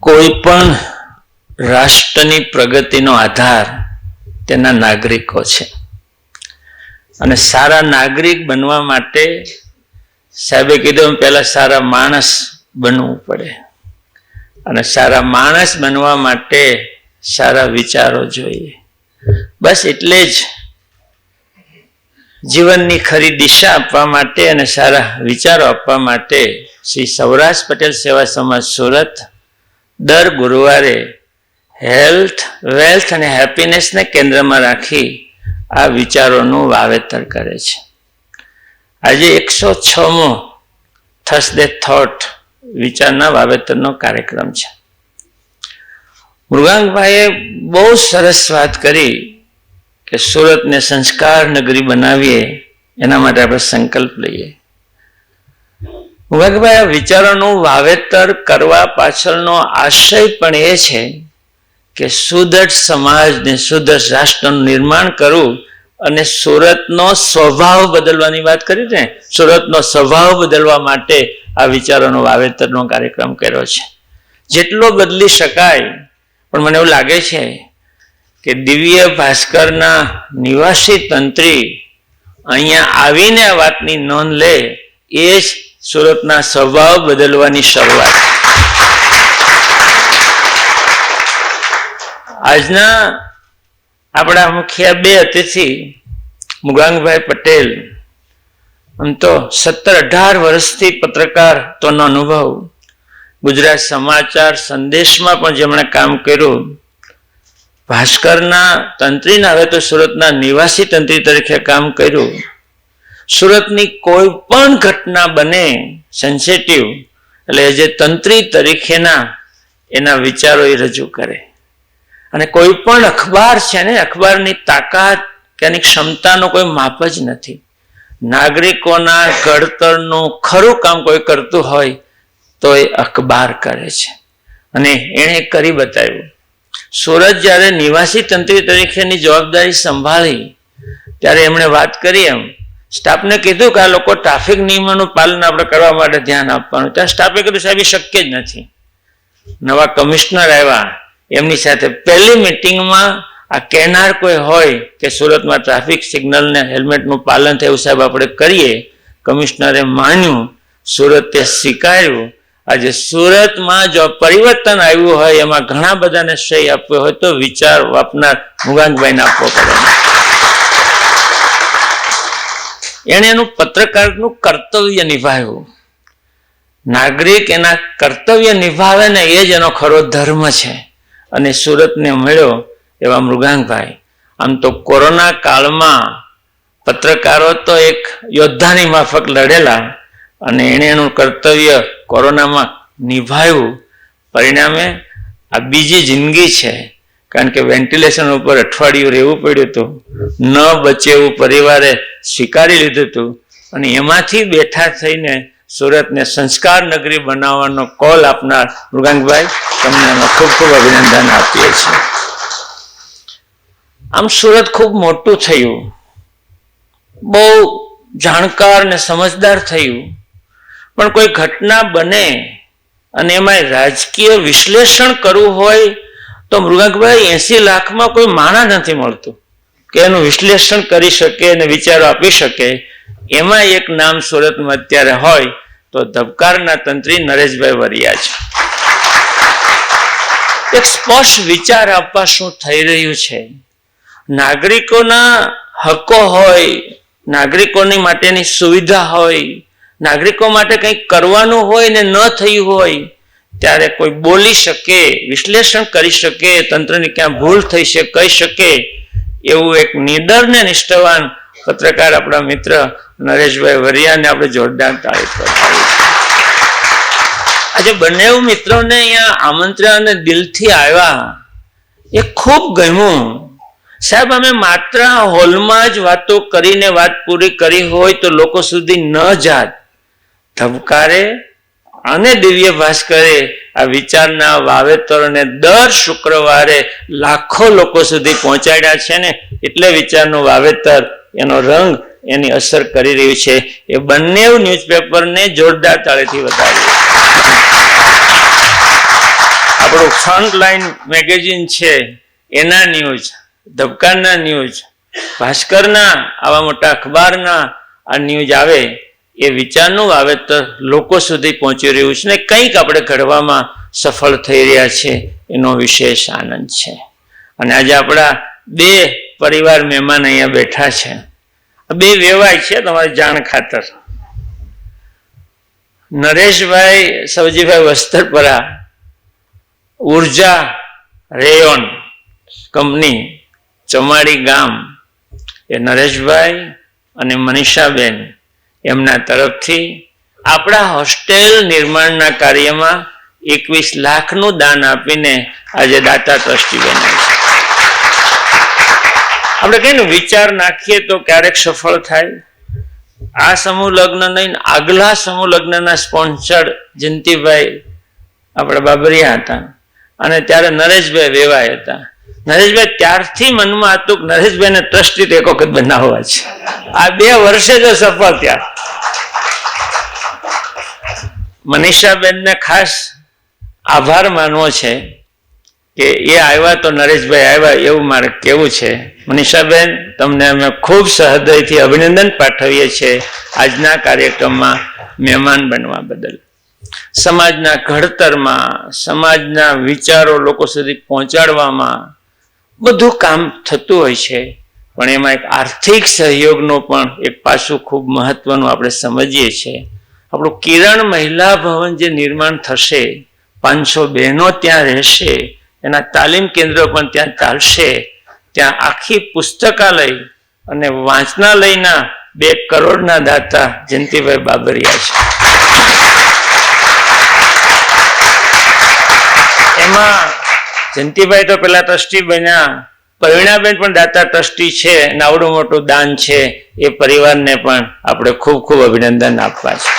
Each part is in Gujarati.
કોઈ પણ રાષ્ટ્રની પ્રગતિનો આધાર તેના નાગરિકો છે. અને સારા નાગરિક બનવા માટે સાહેબે કીધું પહેલાં સારા માણસ બનવું પડે. અને સારા માણસ બનવા માટે સારા વિચારો જોઈએ. બસ એટલે જ જીવનની ખરી દિશા આપવા માટે અને સારા વિચારો આપવા માટે શ્રી સૌરાષ્ટ્ર પટેલ સેવા સમાજ સુરત દર ગુરુવારે હેલ્થ, વેલ્થ અને હેપીનેસને કેન્દ્રમાં રાખી આ વિચારોનું વાવેતર કરે છે. આજે એકસો છમો થર્સડે થોટ વિચારના વાવેતરનો કાર્યક્રમ છે. મૃગાંકભાઈએ બહુ સરસ વાત કરી કે સુરતને સંસ્કાર નગરી બનાવીએ એના માટે આપણે સંકલ્પ લઈએ. મૃગાંકભાઈ આ વિચારોનું વાવેતર કરવા પાછળનો આશય પણ એ છે કે સુદૃઢ સમાજ ને સુદૃઢ રાષ્ટ્રનું નિર્માણ કરવું અને સુરતનો સ્વભાવ બદલવાની વાત કરી ને, સુરતનો સ્વભાવ બદલવા માટે આ વિચારોનો વાવેતરનો કાર્યક્રમ કર્યો છે. જેટલો બદલી શકાય, પણ મને એવું લાગે છે કે દિવ્ય ભાસ્કરના નિવાસી તંત્રી અહીંયા આવીને આ વાતની નોંધ લે એ જ સુરતના સ્વભાવ બદલવાની શરૂઆત. આજના આપણા મુખ્ય બે અતિથિ મુગાંગભાઈ પટેલ. આમ તો સત્તર અઢાર વર્ષથી પત્રકાર તોનો અનુભવ. ગુજરાત સમાચાર સંદેશમાં પણ જેમણે કામ કર્યું. ભાસ્કરના તંત્રીના હવે તો સુરતના નિવાસી તંત્રી તરીકે કામ કર્યું. સુરતની કોઈ પણ ઘટના બને સેન્સિટિવ એટલે જે તંત્રી તરીકેના એના વિચારો એ રજૂ કરે. અને કોઈ પણ અખબાર છે ને, અખબારની તાકાત કે એની ક્ષમતાનો કોઈ માપ જ નથી. નાગરિકોના ઘડતરનું ખરું કામ કોઈ કરતું હોય તો એ અખબાર કરે છે. અને એણે કરી બતાવ્યું. સુરત જ્યારે નિવાસી તંત્રી તરીકેની જવાબદારી સંભાળી, ત્યારે એમણે વાત કરી એમ સ્ટાફને કીધું કે આ લોકો ટ્રાફિક નિયમોનું પાલન આપણે કરવા માટે ધ્યાન આપવાનું. ત્યાં સ્ટાફે કીધું, સાહેબ શક્ય જ નથી. નવા કમિશનર આવ્યા. એમની સાથે પહેલી મિટિંગમાં આ કહેનાર કોઈ હોય કે સુરતમાં ટ્રાફિક સિગ્નલને હેલ્મેટનું પાલન થયું સાહેબ આપણે કરીએ કમિશનરે માન્યું. સુરતે સ્વીકાર્યું. આજે સુરતમાં જો પરિવર્તન આવ્યું હોય, એમાં ઘણા બધાને શ્રેય આપ્યો હોય તો વિચાર આપનાર મુગાંગભાઈને આપવો પડે. એણે એનું પત્રકારનું કર્તવ્ય નિભાવ્યું. નાગરિક એના કર્તવ્ય નિભાવે ને એ જ એનો ખરો ધર્મ છે. અને સુરતને મળ્યો એવા મૃગાંગભાઈ. આમ તો કોરોના કાળમાં પત્રકારો તો એક યોદ્ધાની માફક લડેલા અને એણે એનું કર્તવ્ય કોરોનામાં નિભાવ્યું. પરિણામે આ બીજી જિંદગી છે. કારણ કે વેન્ટિલેશન ઉપર અઠવાડિયું રહેવું પડ્યું હતું. ન બચે એવું પરિવારે સ્વીકારી લીધું હતું. અને એમાંથી બેઠા થઈને સુરતને સંસ્કાર નગરી બનાવવાનો કોલ આપનાર મૃગાંકભાઈ તમને ખૂબ ખૂબ અભિનંદન આપીએ છીએ. આમ સુરત ખૂબ મોટું થયું. બહુ જાણકાર ને સમજદાર થયું. પણ કોઈ ઘટના બને અને એમાં રાજકીય વિશ્લેષણ કરવું હોય તો મૃગાંકભાઈ એસી લાખમાં કોઈ માણા નથી મળતું. કે એનું વિશ્લેષણ કરી શકે અને વિચારો આપી શકે, એમાં એક નામ સુરતમાં અત્યારે હોય તો ધબકારના તંત્રી નરેશભાઈ વરિયા છે. એક સ્પષ્ટ વિચાર આપવા શું થઈ રહ્યું છે? નાગરિકોના હકો હોય, નાગરિકોની માટેની સુવિધા હોય, નાગરિકો માટે કંઈક કરવાનું હોય ને ન થયું હોય, ત્યારે કોઈ બોલી શકે, વિશ્લેષણ કરી શકે, તંત્રની ક્યાં ભૂલ થઈ છે, કહી શકે એવું એક નિડર ને નિષ્ઠાવાન પત્રકાર આપણા મિત્ર નરેશભાઈ વરિયાને આપણે જોરદાર તારીફ કરતા આજે બંને મિત્રોને અહીંયા આમંત્રણ અને દિલથી આવ્યા. એ ખૂબ ગમ્યું. સાહેબ, અમે માત્ર હોલમાં જ વાતો કરીને વાત પૂરી કરી હોય તો લોકો સુધી ન જાત. ધબકારે અને દિવ્ય ભાસ્કરે આ વિચારના વાવેતરોને દર શુક્રવારે લાખો લોકો સુધી પહોંચાડ્યા છે ને, એટલે વિચારનું વાવેતર, એનો રંગ એની અસર કરી રહ્યું છે. એ બંને ન્યૂઝપેપરને જોરદાર તાળેથી બતાવ્યું. આપણું ફ્રન્ટ લાઈન મેગેઝિન છે, એના ન્યૂઝ ધબકારના ન્યૂઝ ભાસ્કરના, આવા મોટા અખબારના આ ન્યૂઝ આવે એ વિચારનું વાવેતર લોકો સુધી પહોંચી રહ્યું છે ને કંઈક આપણે ઘડવામાં સફળ થઈ રહ્યા છે, એનો વિશેષ આનંદ છે. અને આજે આપણા બે પરિવાર મહેમાન અહીંયા બેઠા છે. બે વેવાય છે તમારી જાણ ખાતર. નરેશભાઈ સવજીભાઈ વસ્ત્રપરા ઊર્જા રેયોન કંપની, ચમાડી ગામ, એ નરેશભાઈ અને મનીષાબેન એમના તરફથી આપણા હોસ્ટેલ નિર્માણના કાર્યમાં એકવીસ લાખનું દાન આપીને આજે દાતા ટ્રસ્ટી બનાવી આપણે કહીએ વિચાર નાખીએ તો ક્યારેક સફળ થાય. આ સમૂહ લગ્ન નહીં, આગલા સમૂહ લગ્નના સ્પોન્સર જયંતિભાઈ આપણા બાબરિયા હતા. અને ત્યારે નરેશભાઈ વેવાય હતા. નરેશભાઈ ત્યારથી મનમાં હતું કે નરેશભાઈને ટ્રસ્ટી એક વખત બનાવવા છે આ બે વર્ષે જ સફળ થયા. મનીષાબેનને ખાસ આભાર માનવો છે કે એ આવ્યા તો નરેશભાઈ આવ્યા એવું મારે કેવું છે. મનીષાબેન, તમને અમે ખૂબ સહૃદયથી અભિનંદન પાઠવીએ છીએ આજના કાર્યક્રમમાં મહેમાન બનવા બદલ. સમાજના ઘડતરમાં, સમાજના વિચારો લોકો સુધી પહોંચાડવામાં બધું કામ થતું હોય છે. પણ એમાં એક આર્થિક સહયોગનો પણ એક પાસું ખૂબ મહત્વનું આપણે સમજીએ છીએ. આપણું કિરણ મહિલા ભવન જે નિર્માણ થશે, પાંચસો બહેનો ત્યાં રહેશે, એના તાલીમ કેન્દ્રો પણ ત્યાં ચાલશે, ત્યાં આખી પુસ્તકાલય અને વાંચનાલયના બે કરોડના દાતા જયંતિભાઈ બાબરિયા છે. એમાં જયંતિભાઈ તો પેલા ટ્રસ્ટી બન્યા પ્રવીણાબેન પણ દાતા ટ્રસ્ટી છે અને આવડું મોટું દાન છે, એ પરિવારને પણ આપણે ખૂબ ખૂબ અભિનંદન આપવા છે.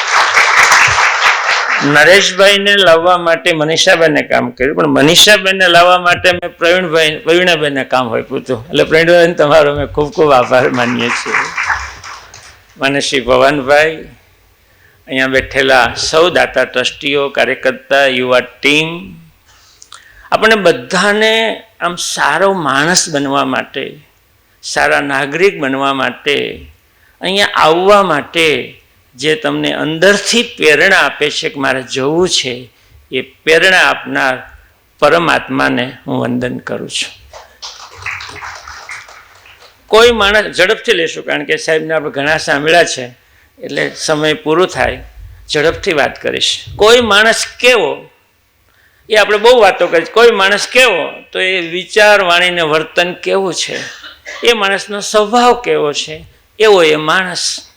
નરેશભાઈને લાવવા માટે મનીષાબેને કામ કર્યું, પણ મનીષાબેનને લાવવા માટે મેં પ્રવીણભાઈ, પ્રવીણાબેનને કામ આપ્યું હતું. એટલે પ્રવીણભાઈ તમારો અમે ખૂબ ખૂબ આભાર માનીએ છીએ. મને શ્રી ભવાનભાઈ અહીંયા બેઠેલા સૌ દાતા ટ્રસ્ટીઓ, કાર્યકર્તા, યુવા ટીમ આપણે બધાને આમ સારો માણસ બનવા માટે, સારા નાગરિક બનવા માટે, અહીંયા આવવા માટે જે તમને અંદરથી પ્રેરણા આપે છે કે મારે જવું છે, એ પ્રેરણા આપનાર પરમાત્માને હું વંદન કરું છું. કોઈ માણસ ઝડપથી લેશું, કારણ કે સાહેબને આપણે ઘણા સાંભળ્યા છે, એટલે સમય પૂરો થાય, ઝડપથી વાત કરીશ. કોઈ માણસ કેવો એ આપણે બહુ વાતો કરી કોઈ માણસ કેવો, તો એ વિચાર વાણીને વર્તન કેવું છે? એ માણસનો સ્વભાવ કેવો છે? એવો એ માણસ.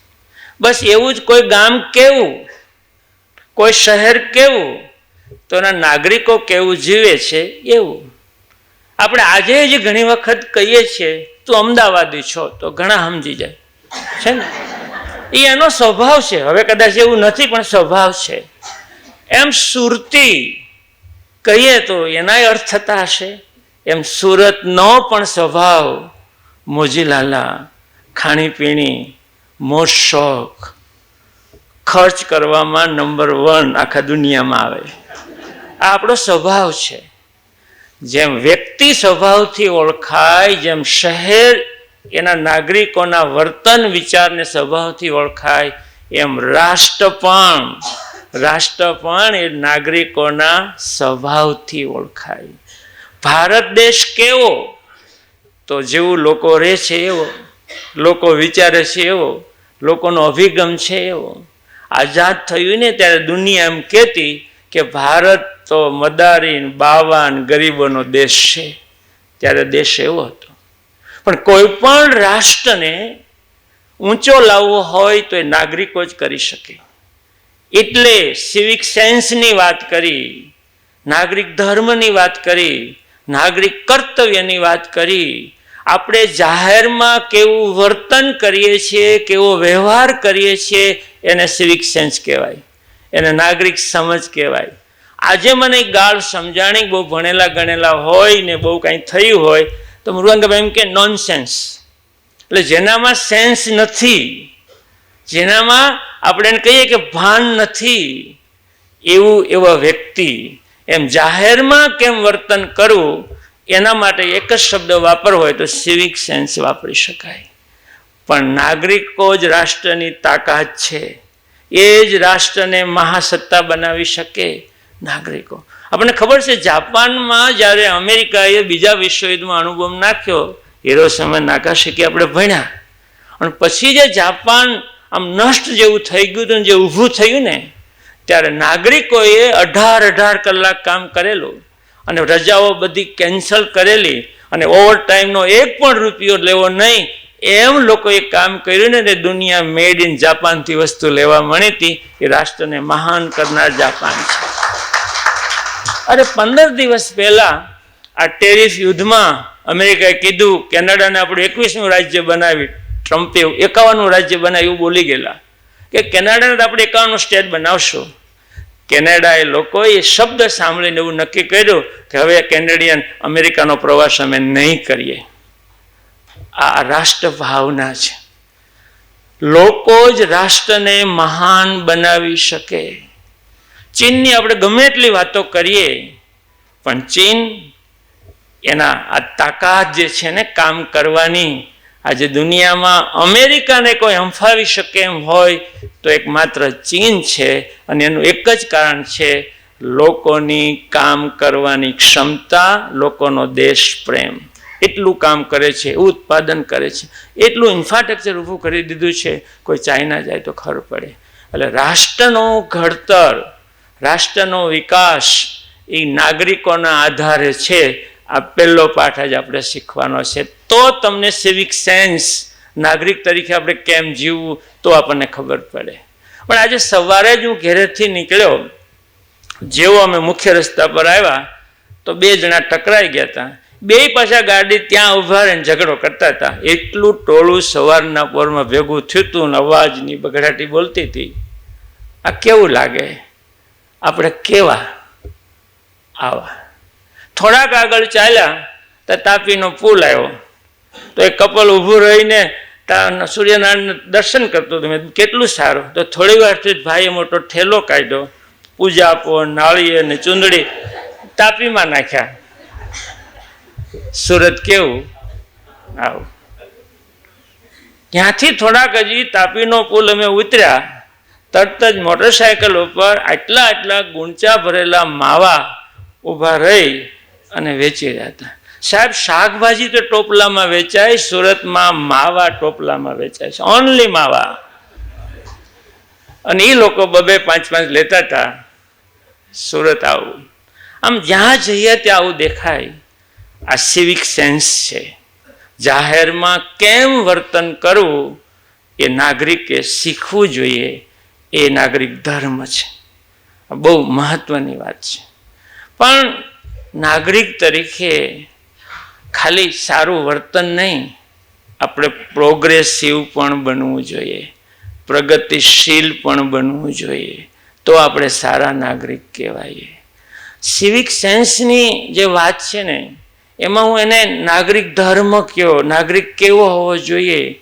બસ એવું જ કોઈ ગામ કેવું, કોઈ શહેર કેવું, તો એના નાગરિકો કેવું જીવે છે એવું. આપણે આજે જ ઘણી વખત કહીએ છીએ, તું અમદાવાદી છો, તો ઘણા સમજી જાય. છે ને? એ એનો સ્વભાવ છે. હવે કદાચ એવું નથી, પણ સ્વભાવ છે. એમ સુરતી કહીએ તો એનાય અર્થ થતા હશે? એમ સુરતનો પણ સ્વભાવ મોજીલાલા, ખાણીપીણી મોજ શોખ, ખર્ચ કરવામાં નંબર વન આખા દુનિયામાં આવે. આ આપણો સ્વભાવ છે. જેમ વ્યક્તિ સ્વભાવથી ઓળખાય, જેમ શહેર એના નાગરિકોના વર્તન વિચારને સ્વભાવથી ઓળખાય, એમ રાષ્ટ્ર પણ રાષ્ટ્ર પણ એ નાગરિકોના સ્વભાવથી ઓળખાય. ભારત દેશ કેવો? તો જેવું લોકો રહે છે એવો. લોકો વિચારે છે એવો. લોકોનો અભિગમ છે એવો. આઝાદ થયું ને ત્યારે દુનિયા એમ કહેતી કે ભારત તો મદારીન, બાવાન, ગરીબોનો દેશ છે. ત્યારે દેશ એવો હતો. પણ કોઈ પણ રાષ્ટ્રને ઊંચો લાવવો હોય તો એ નાગરિકો જ કરી શકે. એટલે સિવિક સેન્સની વાત કરી, નાગરિક ધર્મની વાત કરી, નાગરિક કર્તવ્યની વાત કરી, આપણે જાહેરમાં કેવું વર્તન કરીએ છીએ, કેવો વ્યવહાર કરીએ છીએ, એને સિવિક સેન્સ કહેવાય, એને નાગરિક સમજ કહેવાય. આજે મને ગાળ સમજાણી, બહુ ભણેલા ગણેલા હોય ને બહુ કાંઈ થયું હોય, તો મૃગાંગભાઈ એમ કે નોન સેન્સ એટલે જેનામાં સેન્સ નથી જેનામાં આપણે કહીએ કે ભાન નથી. એવું એવા વ્યક્તિ એમ જાહેરમાં કેમ વર્તન કરવું, એના માટે એક જ શબ્દ વાપરવો હોય તો સિવિક સેન્સ વાપરી શકાય. પણ નાગરિકો જ રાષ્ટ્રની તાકાત છે. એ જ રાષ્ટ્રને મહાસત્તા બનાવી શકે નાગરિકો. આપણને ખબર છે, જાપાનમાં જ્યારે અમેરિકાએ બીજા વિશ્વયુદ્ધમાં અનુભવ નાખ્યો હીરો સમય નાકાશીકી આપણે ભણ્યા. અને પછી જે જાપાન આમ નષ્ટ જેવું થઈ ગયું હતું જે ઊભું થયું ને, ત્યારે નાગરિકોએ અઢાર અઢાર કલાક કામ કરેલું અને રજાઓ બધી કેન્સલ કરેલી અને ઓવર ટાઈમનો એક પણ રૂપિયો લેવો નહીં, એમ લોકોએ કામ કર્યું ને તે દુનિયા મેડ ઇન જાપાનથી વસ્તુ લેવા મળી હતી, એ રાષ્ટ્રને મહાન કરનાર જાપાન છે. અરે પંદર દિવસ પહેલા આ ટેરિફ યુદ્ધમાં અમેરિકાએ કીધું, કેનેડાને આપણું એકવીસમું રાજ્ય બનાવી ટ્રમ્પે એકાવનનું રાજ્ય બનાવ્યું બોલી ગયેલા કે કેનેડાને આપણે એકાવનનું સ્ટેટ બનાવશું. કેનેડાએ લોકોએ શબ્દ સાંભળીને એવું નક્કી કર્યું કે હવે કેનેડિયન અમેરિકાનો પ્રવાસ અમે નહીં કરીએ. આ રાષ્ટ્ર ભાવના છે. લોકો જ રાષ્ટ્રને મહાન બનાવી શકે. ચીનની આપણે ગમે એટલી વાતો કરીએ, પણ ચીન એના આ તાકાત જે છે ને કામ કરવાની આજે દુનિયામાં અમેરિકાને કોઈ હંફાવી શકે એમ હોય તો એકમાત્ર ચીન છે અને એનું એક જ કારણ છે લોકોની કામ કરવાની ક્ષમતા, લોકોનો દેશ પ્રેમ. એટલું કામ કરે છે ઉત્પાદન કરે છે. એટલું ઇન્ફ્રાસ્ટ્રક્ચર ઊભું કરી દીધું છે, કોઈ ચાઇના જાય તો ખબર પડે. એટલે રાષ્ટ્રનો ઘડતર, રાષ્ટ્રનો વિકાસ એ નાગરિકોના આધારે છે. આ પહેલો પાઠ જ આપણે શીખવાનો છે. તો તમને સિવિક સેન્સ નાગરિક તરીકે આપણે કેમ જીવવું, તો આપણને ખબર પડે. પણ આજે સવારે જ હું ઘેરેથી નીકળ્યો, જેવો અમે મુખ્ય રસ્તા પર આવ્યા, તો બે જણા ટકરાઈ ગયા હતા બે પાછા ગાડી ત્યાં ઊભા રહીને ઝઘડો કરતા હતા એટલું ટોળું સવારના પોરમાં ભેગું થયું હતું અવાજની બગડાટી બોલતી હતી. આ કેવું લાગે? આપણે કેવા આવા? થોડાક આગળ ચાલ્યા તો તાપીનો પુલ આવ્યો. તો એ કપલ ઊભું રહીને સૂર્યનારાયણ દર્શન કરતો હતો. મેં કેટલું સારું. તો થોડી વારથી જ ભાઈએ મોટો ઠેલો કાઢ્યો, પૂજા આપો, નાળી અને ચૂંદડી તાપીમાં નાખ્યા. સુરત કેવું? આવું. ત્યાંથી થોડાક હજી તાપીનો પુલ અમે ઉતર્યા. તરત જ મોટરસાયકલ ઉપર આટલા આટલા ગુંચા ભરેલા માવા ઊભા રહી. અને વેચી રહ્યા હતા. સાહેબ, શાકભાજી તો ટોપલામાં વેચાય, સુરતમાં માવા ટોપલામાં વેચાય છે. ઓનલી માવા. અને એ લોકો બબે પાંચ પાંચ લેતા હતા. સુરત આવું. આમ જ્યાં જઈએ ત્યાં આવું દેખાય. આ સિવિક સેન્સ છે. જાહેરમાં કેમ વર્તન કરવું? એ નાગરિકે શીખવું જોઈએ. એ નાગરિક ધર્મ છે. બહુ મહત્વની વાત છે. પણ નાગરિક તરીકે ખાલી સારું વર્તન નહીં, આપણે પ્રોગ્રેસિવ પણ બનવું જોઈએ, પ્રગતિશીલ પણ બનવું જોઈએ, તો આપણે સારા નાગરિક કહેવાઈએ. સિવિક સેન્સની જે વાત છે ને, એમાં હું એને નાગરિક ધર્મ કયો, નાગરિક કેવો હોવો જોઈએ,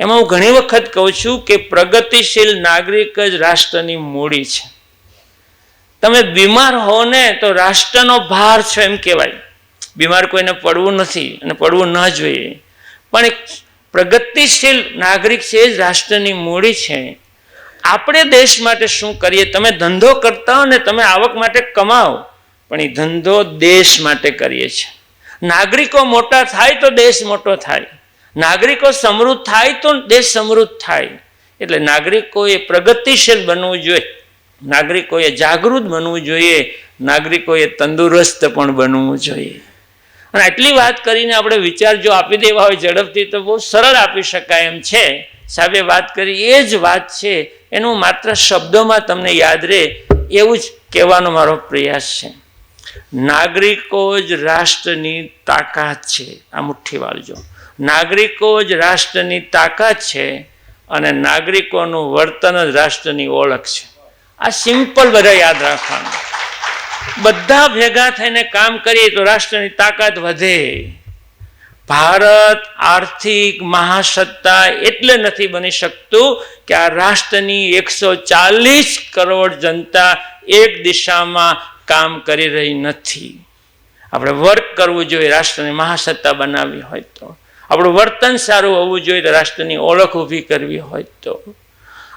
એમાં હું ઘણી વખત કહું છું કે પ્રગતિશીલ નાગરિક જ રાષ્ટ્રની મૂડી છે. તમે બીમાર હો ને તો રાષ્ટ્રનો ભાર છો એમ કહેવાય. બીમાર કોઈને પડવું નથી અને પડવું ન જોઈએ. પણ પ્રગતિશીલ નાગરિક છે જ રાષ્ટ્રની મૂડી છે. આપણે દેશ માટે શું કરીએ? તમે ધંધો કરતા હો ને તમે આવક માટે કમાઓ. પણ એ ધંધો દેશ માટે કરીએ છીએ. નાગરિકો મોટા થાય તો દેશ મોટો થાય. નાગરિકો સમૃદ્ધ થાય તો દેશ સમૃદ્ધ થાય. એટલે નાગરિકોએ પ્રગતિશીલ બનવું જોઈએ. નાગરિકોએ જાગૃત બનવું જોઈએ, નાગરિકોએ તંદુરસ્ત પણ બનવું જોઈએ. અને આટલી વાત કરીને આપણે વિચાર જો આપી દેવા હોય ઝડપથી, તો બહુ સરળ આપી શકાય એમ છે. સાહેબે વાત કરી, એ જ વાત છે, એનું માત્ર શબ્દોમાં તમને યાદ રહે, એવું જ કહેવાનો મારો પ્રયાસ છે. નાગરિકો જ રાષ્ટ્રની તાકાત છે. આ મુઠ્ઠી વાળજો. નાગરિકો જ રાષ્ટ્રની તાકાત છે અને નાગરિકોનું વર્તન જ રાષ્ટ્રની ઓળખ છે. આ સિમ્પલ બધા યાદ રાખવાનું. બધા ભેગા થઈને કામ કરીએ તો રાષ્ટ્રની તાકાત વધે. ભારત આર્થિક મહાસત્તા એટલે નથી બની શકતું કે આ રાષ્ટ્રની એકસો ચાલીસ કરોડ જનતા એક દિશામાં કામ કરી રહી નથી. આપણે વર્ક કરવું જોઈએ રાષ્ટ્રની મહાસત્તા બનાવવી હોય તો. આપણું વર્તન સારું હોવું જોઈએ તો રાષ્ટ્રની ઓળખ ઊભી કરવી હોય તો.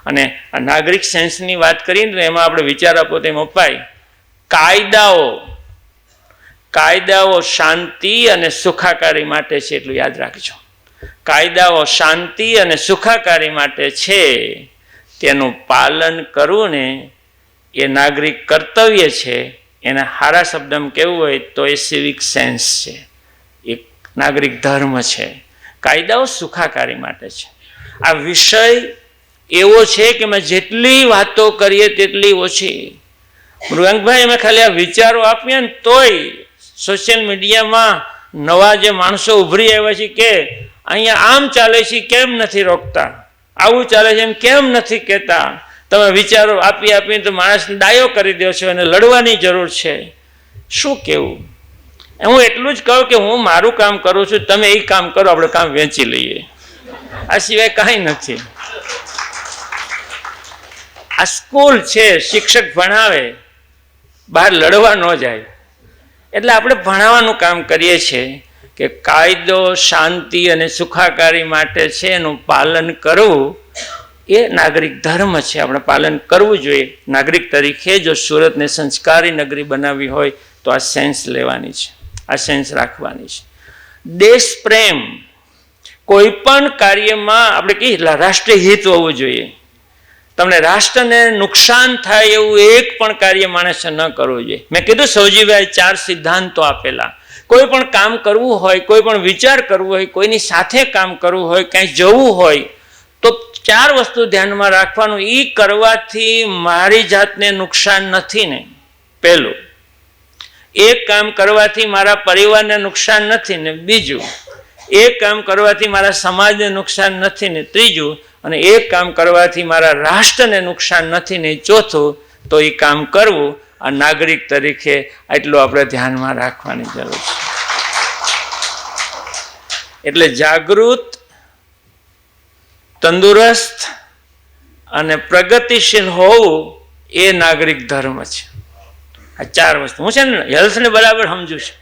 અને આ નાગરિક સેન્સની વાત કરીને તો એમાં આપણે વિચાર આપો તેમ અપાય. કાયદાઓ કાયદાઓ શાંતિ અને સુખાકારી માટે છે એટલું યાદ રાખજો. કાયદાઓ શાંતિ અને સુખાકારી માટે છે તેનું પાલન કરવું ને એ નાગરિક કર્તવ્ય છે. એને સારા શબ્દમાં કહેવું હોય તો એ સિવિક સેન્સ છે. એક નાગરિક ધર્મ છે. કાયદાઓ સુખાકારી માટે છે. આ વિષય એવો છે કે મેં જેટલી વાતો કરીએ તેટલી ઓછી. મૃગાંકભાઈ અમે ખાલી આ વિચારો આપીએ ને તોય સોશિયલ મીડિયામાં નવા જે માણસો ઉભરી આવ્યા છે કે અહીંયા આમ ચાલે છે કેમ નથી રોકતા? આવું ચાલે છે એમ કેમ નથી કહેતા? તમે વિચારો આપી આપીને તો માણસને ડાયો કરી દો છો અને લડવાની જરૂર છે. શું કેવું? હું એટલું જ કહું કે હું મારું કામ કરું છું, તમે એ કામ કરો, આપણે કામ વેચી લઈએ. આ સિવાય કાંઈ નથી. આ સ્કૂલ છે, શિક્ષક ભણાવે, બહાર લડવા ન જાય. એટલે આપણે ભણાવવાનું કામ કરીએ છીએ કે કાયદો, શાંતિ અને સુખાકારી માટે છે એનું પાલન કરવું. એ નાગરિક ધર્મ છે, આપણે પાલન કરવું જોઈએ. નાગરિક તરીકે જો સુરતને સંસ્કારી નગરી બનાવવી હોય, તો આ સેન્સ લેવાની છે, આ સેન્સ રાખવાની છે. દેશ પ્રેમ કોઈ પણ કાર્યમાં આપણે કહીએ, રાષ્ટ્રીય હિત હોવું જોઈએ. તમને રાષ્ટ્રને નુકસાન થાય એવું એક પણ કાર્ય માણસે ન કરવું જોઈએ. મેં કીધું સૌજીભાઈ ચાર સિદ્ધાંતો આપેલા. કોઈ પણ કામ કરવું હોય, કોઈ પણ વિચાર કરવો હોય, કોઈની સાથે કામ કરવું હોય, ક્યાંય જવું હોય, તો ચાર વસ્તુ ધ્યાનમાં રાખવાનું. એ કરવાથી મારી જાતને નુકસાન નથી ને. પહેલું, એક કામ કરવાથી મારા પરિવારને નુકસાન નથી ને. બીજું, એક કામ કરવાથી મારા સમાજને નુકસાન નથી ને. ત્રીજું અને એ કામ કરવાથી મારા રાષ્ટ્રને નુકસાન નથી ને ચોથું, તો એ કામ કરવું આ નાગરિક તરીકે આટલું આપણે ધ્યાનમાં રાખવાની જરૂર છે. એટલે જાગૃત, તંદુરસ્ત અને પ્રગતિશીલ હોવું એ નાગરિક ધર્મ છે. આ ચાર વસ્તુ. હું છે ને હેલ્થને બરાબર સમજુ છું.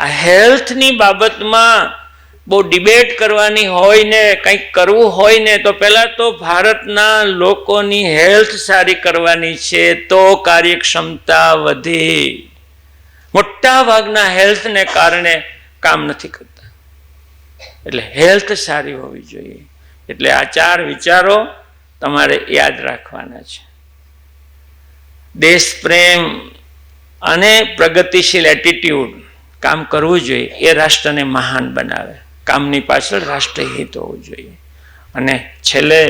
આ હેલ્થની બાબતમાં બહુ ડિબેટ કરવાની હોય ને, કંઈક કરવું હોય ને, તો પહેલાં તો ભારતના લોકોની હેલ્થ સારી કરવાની છે, તો કાર્યક્ષમતા વધે. મોટા ભાગના હેલ્થને કારણે કામ નથી કરતા. એટલે હેલ્થ સારી હોવી જોઈએ. એટલે આ ચાર વિચારો તમારે યાદ રાખવાના છે. દેશ પ્રેમ અને પ્રગતિશીલ એટીટ્યૂડ કામ કરવું જોઈએ, એ રાષ્ટ્રને મહાન બનાવે. કામની પાછળ રાષ્ટ્રહિત હોવું જોઈએ. અને છેલ્લે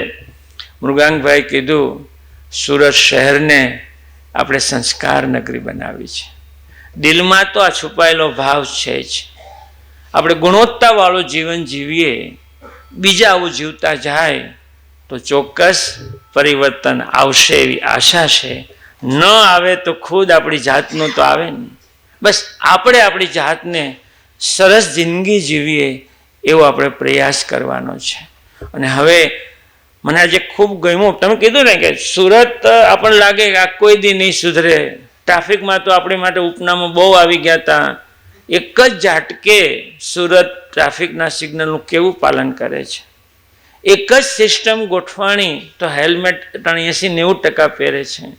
મૃગાંગભાઈ કીધું, સુરત શહેરને આપણે સંસ્કાર નગરી બનાવી છે. દિલમાં તો આ છુપાયેલો ભાવ છે જ. આપણે ગુણવત્તાવાળું જીવન જીવીએ, બીજા આવું જીવતા જાય, તો ચોક્કસ પરિવર્તન આવશે એવી આશા છે. ન આવે તો ખુદ આપણી જાતનું તો આવે ને બસ આપણે આપણી જાતને સરસ જિંદગી જીવીએ એવો આપણે પ્રયાસ કરવાનો છે. અને હવે મને આજે ખૂબ ગમ્યું. તમે કીધું ને કે સુરત આપણને લાગે કે આ કોઈ દી નહીં સુધરે. ટ્રાફિકમાં તો આપણી માટે ઉપનામો બહુ આવી ગયા હતા એક જ ઝાટકે સુરત ટ્રાફિકના સિગ્નલનું કેવું પાલન કરે છે? એક જ સિસ્ટમ ગોઠવાણી તો હેલ્મેટ એંસી નેવું ટકા પહેરે છે.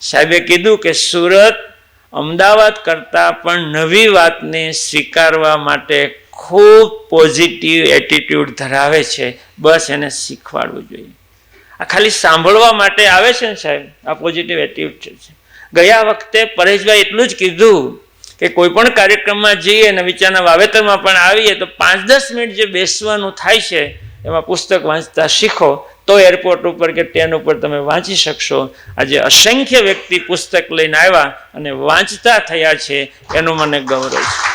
સાહેબે કીધું કે સુરત અમદાવાદ કરતાં પણ નવી વાતને સ્વીકારવા માટે ખૂબ પોઝિટિવ એટીટ્યૂડ ધરાવે છે. બસ એને શીખવાડવું જોઈએ. આ ખાલી સાંભળવા માટે આવે છે ને સાહેબ? આ પોઝિટિવ એટીટ્યૂડ છે. ગયા વખતે પરેશભાઈ એટલું જ કીધું કે કોઈ પણ કાર્યક્રમમાં જઈએ અને વિચારના વાવેતરમાં પણ આવીએ તો પાંચ દસ મિનિટ જે બેસવાનું થાય છે એમાં પુસ્તક વાંચતા શીખો. તો એરપોર્ટ ઉપર કે ટ્રેન ઉપર તમે વાંચી શકશો. આજે અસંખ્ય વ્યક્તિ પુસ્તક લઈને આવ્યા અને વાંચતા થયા છે. એનું મને ગૌરવ છે.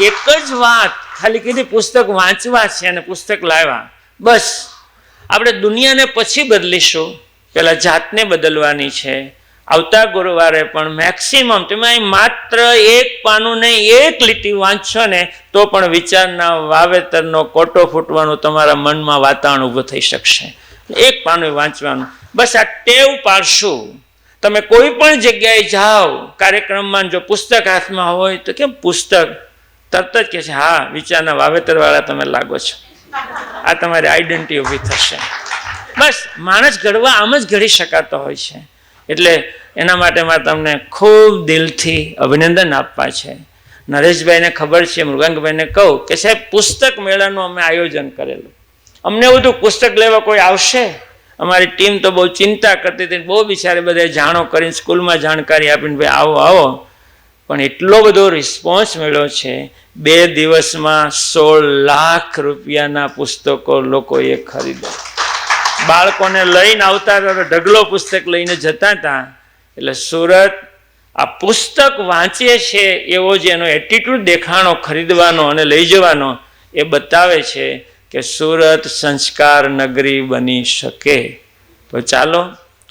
એક જ વાત ખાલી કીધી, પુસ્તક વાંચવા છે અને પુસ્તક લાવ્યા. બસ. આપણે દુનિયાને પછી બદલીશું. પેલા જાતને બદલવાની છે. આવતા ગુરુવારે પણ મેક્સિમમ તમે માત્ર એક પાનું ને એક લીટી વાંચશો ને, તો પણ વિચારના વાવેતરનો કોટો ફૂટવાનું તમારા મનમાં વાતાવરણ ઊભું થઈ શકશે. એક પાનું વાંચવાનું. બસ આ ટેવ પાડશું. તમે કોઈ પણ જગ્યાએ જાઓ, કાર્યક્રમમાં જો પુસ્તક હાથમાં હોય તો કેમ પુસ્તક? તરત જ કહે છે, હા, વિચારના વાવેતરવાળા તમે લાગો છો. આ તમારી આઈડેન્ટિટી ઊભી થશે. બસ, માણસ ઘડવા આમ જ ઘડી શકાતો હોય છે. એટલે એના માટે મારે તમને ખૂબ દિલથી અભિનંદન આપવા છે. નરેશભાઈને ખબર છે મૃગાંકભાઈને કહું કે, સાહેબ, પુસ્તક મેળાનું અમે આયોજન કરેલું. અમને એવું હતું પુસ્તક લેવા કોઈ આવશે? અમારી ટીમ તો બહુ ચિંતા કરતી હતી બહુ બિચારે બધા જાણો કરીને સ્કૂલમાં જાણકારી આપીને, ભાઈ, આવો આવો. પણ એટલો બધો રિસ્પોન્સ મળ્યો છે, બે દિવસમાં સોળ લાખ રૂપિયાના પુસ્તકો લોકોએ ખરીદ્યા. બાળકોને લઈને આવતા હતા ઢગલો પુસ્તક લઈને જતા હતા. એટલે સુરત આ પુસ્તક વાંચે છે એવો જે એનો એટીટ્યુડ દેખાણો ખરીદવાનો અને લઈ જવાનો એ બતાવે છે કે સુરત સંસ્કાર નગરી બની શકે. તો ચાલો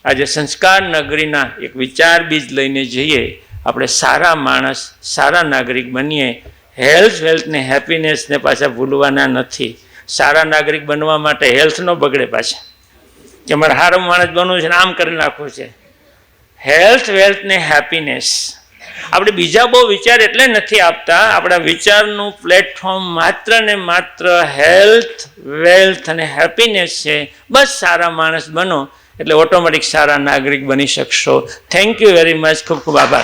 આજે સંસ્કાર નગરીના એક વિચાર બીજ લઈને જઈએ. આપણે સારા માણસ, સારા નાગરિક બનીએ. હેલ્થ વેલ્થ ને હેપીનેસને પાછા ભૂલવાના નથી. સારા નાગરિક બનવા માટે હેલ્થ ન બગડે પાછા. કે મારે સારો માણસ બનવું છે ને આમ કરી નાખવું છે. હેલ્થ વેલ્થને હેપીનેસ આપણે બીજા બહુ વિચાર એટલે નથી આપતા. આપણા વિચારનું પ્લેટફોર્મ માત્ર ને માત્ર હેલ્થ વેલ્થ અને હેપીનેસ છે. બસ સારા માણસ બનો. એટલે ઓટોમેટિક સારા નાગરિક બની શકશો. થેન્ક યુ વેરી મચ ખૂબ ખૂબ આભાર.